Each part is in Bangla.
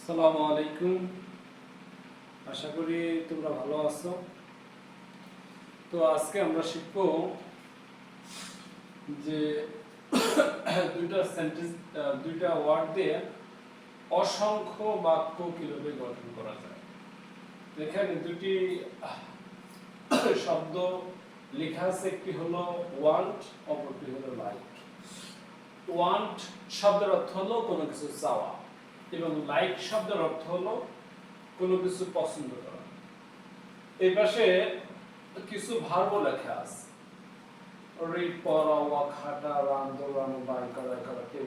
আসসালামু আলাইকুম। আশা করি তোমরা ভালো আছো। তো আজকে আমরা শিখব যে দুইটা সেন্টেন্স দুইটা ওয়ার্ড দিয়ে অসংখ্য বাক্য কীভাবে গঠন করা যায়। দুটি শব্দ লেখা আছে, একটি হলো ওয়ান্ট অপরটি হলো লাইক ওয়ান্ট শব্দের অর্থ হলো কোনো কিছু চাওয়া। এবং লাইক শব্দের অর্থ হলো কোনো কিছু পছন্দ করা। এই পাশে কিছু ভার্ব লেখা আছে। পড়া করা কেউ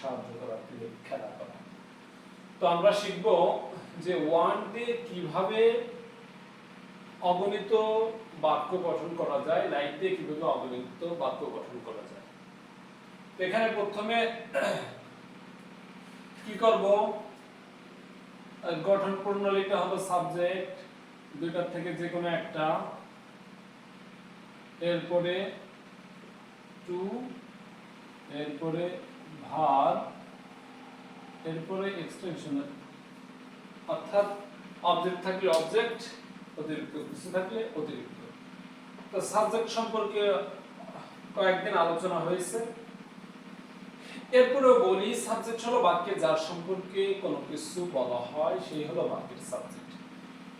সাহায্য খেলা করা। তো আমরা শিখব যে ওয়ান দিয়ে কীভাবে অগণিত বাক্য গঠন করা যায় লাইক দিয়ে কীভাবে অগণিত বাক্য গঠন করা যায়। এখানে প্রথমে কি করব? গঠন প্রণালীটা হলো সাবজেক্ট দুইটার থেকে যে কোনো একটা। এরপরে টু এরপরে ভার, এরপরে এক্সটেনশন অর্থাৎ অবজেক্ট থাকলে অবজেক্ট অতিরিক্ত কিছু থাকলে অতিরিক্ত। তো সাবজেক্ট সম্পর্কে কয়েকদিন আলোচনা হয়েছে। এরপরেও বলি সাবজেক্ট হলো বাক্যে যার সম্পর্কে কোনো কিছু বলা হয়, সেই হলো বাক্যের সাবজেক্ট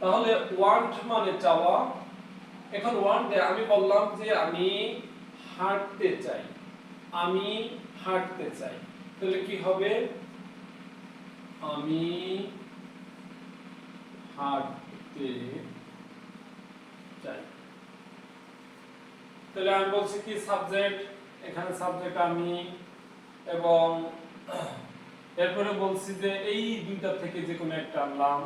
তাহলে ওয়ান্ট মানে চাওয়া। এখন ওয়ান্টে আমি বললাম যে আমি হাঁটতে চাই। আমি হাঁটতে চাই। তাহলে কি হবে? আমি হাঁটতে চাই। তাহলে আমি বলছি কি সাবজেক্ট এখানে সাবজেক্ট আমি এবং এরপরে বলছি যে এই দুইটা থেকে যে কোনো একটা আনলাম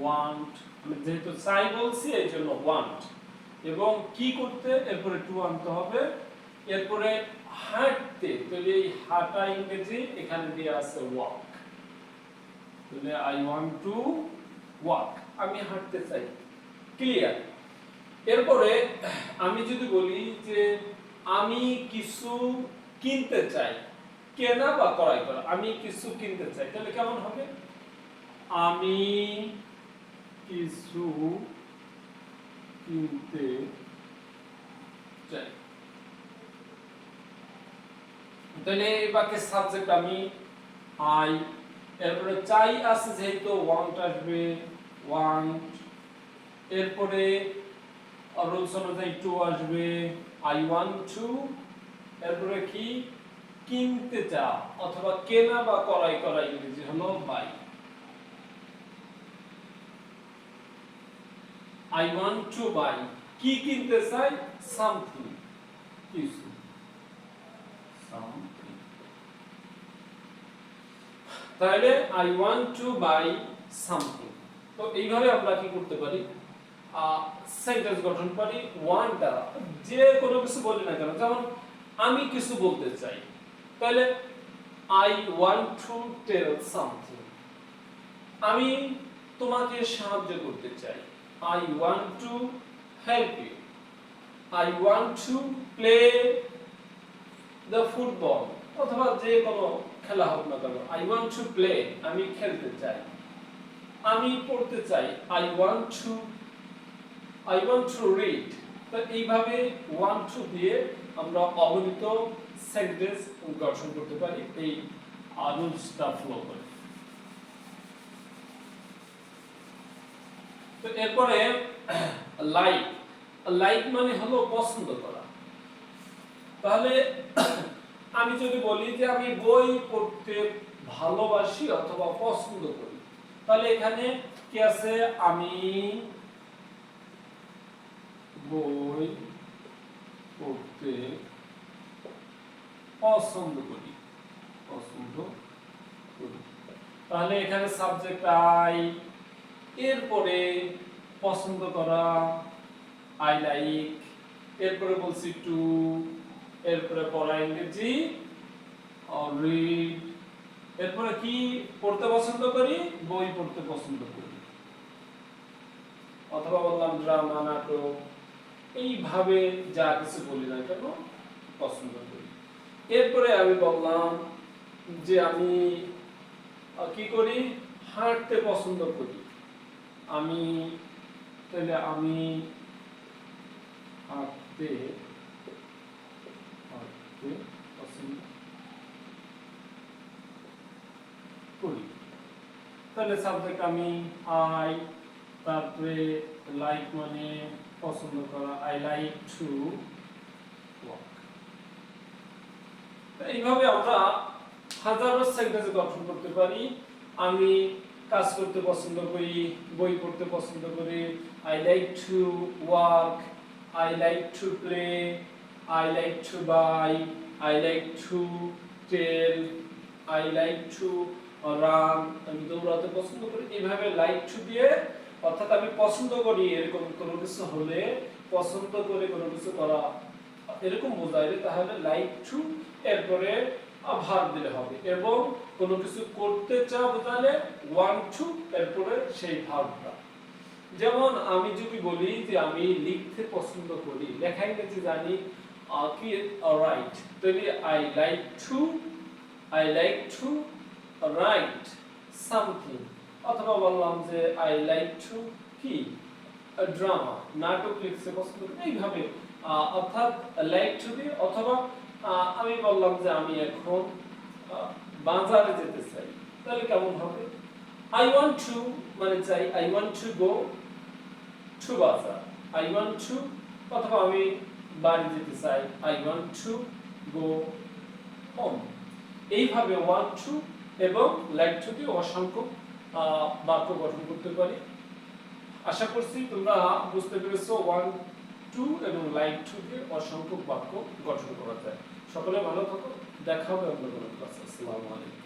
ওয়ান্ট আমি যেহেতু চাই বলছি, এই জন্য ওয়ান্ট এবং কি করতে, এরপরে টু আনতে হবে। এরপরে হাঁটতে, তাহলে এই হাঁটা ইংরেজি, এখানে দিয়ে আছে ওয়াক তাহলে আই ওয়ান্ট টু ওয়াক আমি হাঁটতে চাই। ক্লিয়ার এরপরে আমি যদি বলি যে আমি কিছু কিনতে চাই। কেনা বা ক্রয় করা, আমি কিছু কিনতে চাই। তাহলে কেমন হবে? আমি কিছু কিনতে চাই। তাহলে এই বাক্যের সাবজেক্ট আমি আই এরপরে চাই আছে যেহেতু ওয়ান্ট আসবে ওয়ান্ট এরপরে রুলস অনুযায়ী টু আসবে আই ওয়ান্ট টু এরপরে কি? কিনতে চাও অথবা কেনা বা ক্রয় করা ইংরেজি হলো buy I want to buy কি কিনতে চাই? সামথিং কিছু। তাহলে I want to buy something তো এইভাবে আমরা কি করতে পারি? সেন্টেন্স গঠন পারি। ওয়ান দ্বারা। যে কোনো কিছু বলি না কেন। যেমন আমি কিছু বলতে চাই। তাহলে I want to tell something আমি তোমাকে সাহায্য করতে চাই। I want to help you I want to play the football অথবা যে কোনো খেলা হোক না কেন। আই ওয়ান্ট টু প্লে আমি খেলতে চাই। আমি পড়তে চাই। I want to I want to read তো এইভাবে ওয়ান্ট টু দিয়ে আমরা অগণিত সেন্টেন্স গঠন করতে পারি, এই রুলসটা ফলো করে। তো এরপরে লাইক লাইক মানে হলো পছন্দ করা। তাহলে আমি যদি বলি যে আমি বই পড়তে ভালোবাসি অথবা পছন্দ করি, তাহলে এখানে কি আছে? আমি বই পড়তে পছন্দ করি। পছন্দ করি। তাহলে এখানে সাবজেক্ট আই এরপরে পছন্দ করা আই লাইক এরপরে বলছি টু এরপরে পড়া ইংরেজি রিড এরপরে কি পড়তে পছন্দ করি? বই পড়তে পছন্দ করি। অথবা বললাম ড্রামা নাটক এইভাবে যা কিছু বলি না কেন, পছন্দ করি। এরপরে আমি বললাম যে আমি কি করি? হাঁটতে পছন্দ করি। আমি, তাহলে আমি হাঁটতে হাঁটতে পছন্দ করি। তাহলে সাবজেক্ট আমি আই তারপরে লাইক মানে পছন্দ করা আই লাইক টু ওয়াক এইভাবে আমরা হাজারো সেন্টেন্স গঠন করতে পারি। আমি কাজ করতে পছন্দ করি, বই পড়তে পছন্দ করি I like to work I like to play I like to buy I like to tell I like to run আমি দৌড়াতে পছন্দ করি। এইভাবে লাইক টু দিয়ে অর্থাৎ আমি পছন্দ করি এরকম কোনো কিছু হলে, পছন্দ করে কোনো কিছু করা, এরকম বোঝাইলে তাহলে লাইক টু এরপরে ভার দিলে হবে। এবং কোনো কিছু করতে চাও বোঝালে ওয়ান টু এরপরে সেই ভাবটা। যেমন আমি যদি বলি যে আমি লিখতে পছন্দ করি লেখা ইংরেজি জানি কি রাইট তাহলে I like to I like to write something অথবা বললাম যে আই লাইক টু কি? ড্রামা নাটক লিখতে পছন্দ করি। এইভাবে অর্থাৎ লাইক টু দিয়ে অথবা আমি বললাম যে, আমি এখন বাজারে যেতে চাই। তাহলে কেমন হবে? আই ওয়ান্ট টু মানে চাই I want to go to bazaar I want to অথবা, আমি বাড়ি যেতে চাই। I want to go home এইভাবে ওয়ান্ট টু এবং লাইক টু দিয়ে অসংখ্য বাক্য গঠন করতে পারি। আশা করছি তোমরা বুঝতে পেরেছ ওয়ান টু এবং লাইন টু দিয়ে অসংখ্য বাক্য গঠন করা যায়। সকলে ভালো থাকো। দেখা হবে অন্য কোনো ক্লাসে আসসালামু আলাইকুম।